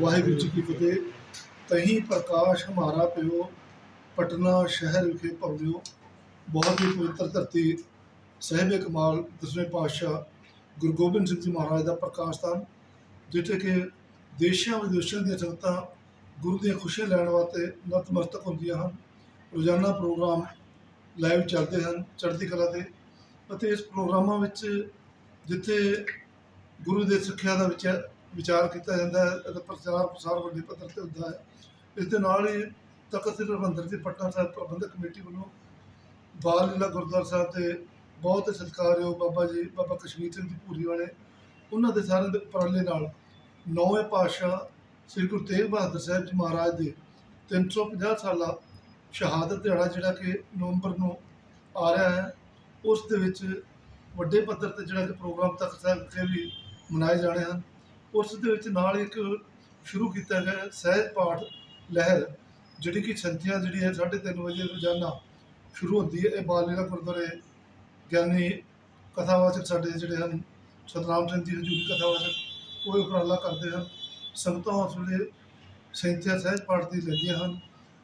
ਵਾਹਿਗੁਰੂ ਜੀ ਕੀ ਫਤਿਹ। ਤਹੀਂ ਪ੍ਰਕਾਸ਼ ਹਮਾਰਾ ਪਿਓ, ਪਟਨਾ ਸ਼ਹਿਰ ਵਿਖੇ ਭਵਿਓ। ਬਹੁਤ ਹੀ ਪਵਿੱਤਰ ਧਰਤੀ, ਸਾਹਿਬੇ ਕਮਾਲ, ਦਸਵੇਂ ਪਾਤਸ਼ਾਹ ਗੁਰੂ ਗੋਬਿੰਦ ਸਿੰਘ ਜੀ ਮਹਾਰਾਜ ਦਾ ਪ੍ਰਕਾਸ਼ ਸਥਾਨ, ਜਿੱਥੇ ਕਿ ਦੇਸ਼ਾਂ ਵਿਦੇਸ਼ਾਂ ਦੀਆਂ ਸੰਗਤਾਂ ਗੁਰੂ ਦੀਆਂ ਖੁਸ਼ੀਆਂ ਲੈਣ ਵਾਸਤੇ ਨਤਮਸਤਕ ਹੁੰਦੀਆਂ ਹਨ। ਰੋਜ਼ਾਨਾ ਪ੍ਰੋਗਰਾਮ ਲਾਈਵ ਚੱਲਦੇ ਹਨ, ਚੜ੍ਹਦੀ ਕਲਾ ਦੇ ਅਤੇ ਇਸ ਪ੍ਰੋਗਰਾਮਾਂ ਵਿੱਚ ਜਿੱਥੇ ਗੁਰੂ ਦੇ ਸਿੱਖਿਆ ਦਾ ਵਿਚਾਰ ਵਿਚਾਰ ਕੀਤਾ ਜਾਂਦਾ ਹੈ ਅਤੇ ਪ੍ਰਚਾਰ ਪ੍ਰਸਾਰ ਵੱਡੇ ਪੱਧਰ ਤੇ ਹੁੰਦਾ ਹੈ। ਇਸ ਦੇ ਨਾਲ ਹੀ ਤਖਤ ਸ੍ਰੀ ਹਰਿਮੰਦਰ ਜੀ, ਪਟਨਾ ਸਾਹਿਬ ਪ੍ਰਬੰਧਕ ਕਮੇਟੀ ਵੱਲੋਂ ਬਾਲ ਲੀਲਾ ਗੁਰਦੁਆਰਾ ਸਾਹਿਬ ਦੇ ਬਹੁਤ ਸਤਿਕਾਰਯੋਗ ਬਾਬਾ ਜੀ, ਬਾਬਾ ਕਸ਼ਮੀਰ ਸਿੰਘ ਜੀ ਭੂਰੀ ਵਾਲੇ, ਉਹਨਾਂ ਦੇ ਸਾਰਿਆਂ ਦੇ ਉਪਰਾਲੇ ਨਾਲ ਨੌਵੇਂ ਪਾਤਸ਼ਾਹ ਸ੍ਰੀ ਗੁਰੂ ਤੇਗ ਬਹਾਦਰ ਸਾਹਿਬ ਜੀ ਮਹਾਰਾਜ ਦੇ 350 ਸਾਲਾ ਸ਼ਹਾਦਤ ਦਿਹਾੜਾ ਜਿਹੜਾ ਕਿ ਨਵੰਬਰ ਨੂੰ ਆ ਰਿਹਾ ਹੈ, ਉਸ ਦੇ ਵਿੱਚ ਵੱਡੇ ਪੱਧਰ ਤੇ ਜਿਹੜਾ ਕਿ ਪ੍ਰੋਗਰਾਮ ਤਖਤ ਸਾਹਿਬ ਵਿਖੇ ਵੀ ਮਨਾਏ ਜਾਣੇ ਹਨ। ਉਸ ਦੇ ਵਿੱਚ ਨਾਲ ਇੱਕ ਸ਼ੁਰੂ ਕੀਤਾ ਗਿਆ ਸਹਿਜ ਪਾਠ ਲਹਿਰ, ਜਿਹੜੀ ਕਿ ਸੰਥਿਆ ਜਿਹੜੀ ਹੈ 3:30 ਵਜੇ ਰੋਜ਼ਾਨਾ ਸ਼ੁਰੂ ਹੁੰਦੀ ਹੈ। ਇਹ ਬਾਲ ਲੀਲਾ ਗੁਰਦੁਆਰੇ ਗਿਆਨੀ ਕਥਾਵਾਚਕ ਸਾਡੇ ਜਿਹੜੇ ਹਨ, ਸਤਨਾਮ ਸਿੰਘ ਜੀ ਹਜੂਰੀ ਕਥਾਵਾਚਕ, ਉਹ ਉਪਰਾਲਾ ਕਰਦੇ ਹਨ। ਸੰਗਤਾਂ ਉਸ ਵੇਲੇ ਸੰਥਿਆ ਸਹਿਜ ਪਾਠ ਦੀ ਲੈਂਦੀਆਂ ਹਨ।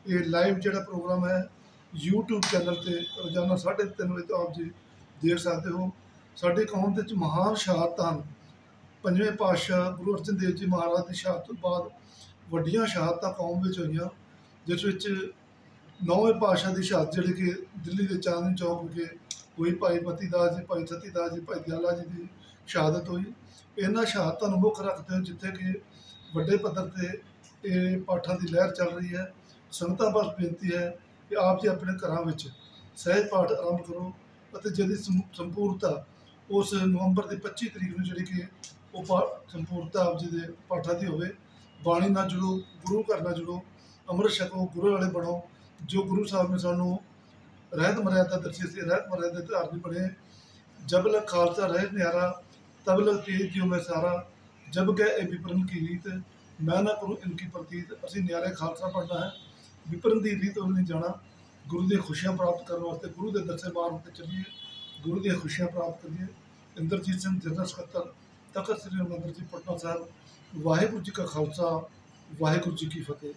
ਇਹ ਲਾਈਵ ਜਿਹੜਾ ਪ੍ਰੋਗਰਾਮ ਹੈ, YouTube ਚੈਨਲ ਤੇ ਰੋਜ਼ਾਨਾ 3:30 ਵਜੇ ਤੋਂ ਆਪ ਜੀ ਦੇਖ ਸਕਦੇ ਹੋ। ਸਾਡੇ ਕੌਮ ਦੇ ਵਿੱਚ ਮਹਾਨ ਸ਼ਹਾਦਤ ਹਨ। ਪੰਜਵੇਂ ਪਾਤਸ਼ਾਹ ਗੁਰੂ ਅਰਜਨ ਦੇਵ ਜੀ ਮਹਾਰਾਜ ਦੀ ਸ਼ਹਾਦਤ ਤੋਂ ਬਾਅਦ ਵੱਡੀਆਂ ਸ਼ਹਾਦਤਾਂ ਕੌਮ ਵਿੱਚ ਹੋਈਆਂ, ਜਿਸ ਵਿੱਚ ਨੌਵੇਂ ਪਾਤਸ਼ਾਹ ਦੀ ਸ਼ਹਾਦਤ ਜਿਹੜੀ ਕਿ ਦਿੱਲੀ ਦੇ ਚਾਂਦਨੀ ਚੌਕ ਵਿਖੇ ਹੋਈ, ਭਾਈ ਮਤੀ ਦਾਸ ਜੀ, ਭਾਈ ਸਤੀ ਦਾਸ ਜੀ, ਭਾਈ ਦਿਆਲਾ ਜੀ ਦੀ ਸ਼ਹਾਦਤ ਹੋਈ। ਇਹਨਾਂ ਸ਼ਹਾਦਤਾਂ ਨੂੰ ਮੁੱਖ ਰੱਖਦੇ ਹੋਏ ਜਿੱਥੇ ਕਿ ਵੱਡੇ ਪੱਧਰ ਤੇ ਇਹ ਪਾਠਾਂ ਦੀ ਲਹਿਰ ਚੱਲ ਰਹੀ ਹੈ, ਸੰਗਤਾਂ ਬਸ ਬੇਨਤੀ ਹੈ ਕਿ ਆਪ ਜੀ ਆਪਣੇ ਘਰਾਂ ਵਿੱਚ ਸਹਿਜ ਪਾਠ ਆਰੰਭ ਕਰੋ ਅਤੇ ਜਿਹਦੀ ਸਮ- ਸੰਪੂਰਨਤਾ ਉਸ ਨਵੰਬਰ ਦੀ 25 ਤਰੀਕ ਨੂੰ ਜਿਹੜੀ ਕਿ ਉਹ ਪਾ- ਸੰਪੂਰਨਤਾ ਆਪ ਜੀ ਦੇ ਪਾਠਾਂ ਦੀ ਹੋਵੇ, ਬਾਣੀ ਨਾਲ ਜੁੜੋ, ਗੁਰੂ ਘਰ ਨਾਲ ਜੁੜੋ, ਅੰਮ੍ਰਿਤ ਛਕੋ, ਗੁਰੂ ਵਾਲੇ ਬਣੋ, ਜੋ ਗੁਰੂ ਸਾਹਿਬ ਨੇ ਸਾਨੂੰ ਰਹਿਤ ਮਰਿਆਦਾ ਦਰਸ਼ੀ ਸੀ, ਰਹਿਤ ਮਰਿਆਦਾ ਦੇ ਧਾਰਨੀ ਬਣੇ, ਜਬ ਲਗ ਖਾਲਸਾ ਰਹਿ ਨਿਆਰਾ, ਤਬ ਲਗ ਤੇਜ ਜਿਉ ਮੈਂ ਸਾਰਾ, ਜਬ ਗਏ ਇਹ ਵਿਪਰਨ ਕੀ ਰੀਤ, ਮੈਂ ਨਾ ਕਰੂੰ ਇਨਕੀ ਪ੍ਰਤੀਤ, ਅਸੀਂ ਨਿਆਰੇ ਖਾਲਸਾ ਪੜਨਾ ਹੈ, ਵਿਪਰਨ ਦੀ ਰੀਤ ਉਹਨੇ ਜਾਣਾ, ਗੁਰੂ ਦੀਆਂ ਖੁਸ਼ੀਆਂ ਪ੍ਰਾਪਤ ਕਰਨ ਵਾਸਤੇ, ਗੁਰੂ ਦੇ ਦਰਸ਼ਨ ਮਾਰਗ ਤੇ ਚੱਲੀਏ, ਗੁਰੂ ਦੀਆਂ ਖੁਸ਼ੀਆਂ ਪ੍ਰਾਪਤ ਕਰੀਏ, ਇੰਦਰਜੀਤ ਸਿੰਘ ਜਨਰਲ ਸਕੱਤਰ ਤਖਤ ਸ੍ਰੀ ਹਰਿਮੰਦਰ ਜੀ ਪਟਨਾ ਸਾਹਿਬ ਵਾਹਿਗੁਰੂ ਜੀ ਕਾ ਖਾਲਸਾ ਵਾਹਿਗੁਰੂ ਜੀ ਕੀ ਫਤਿਹ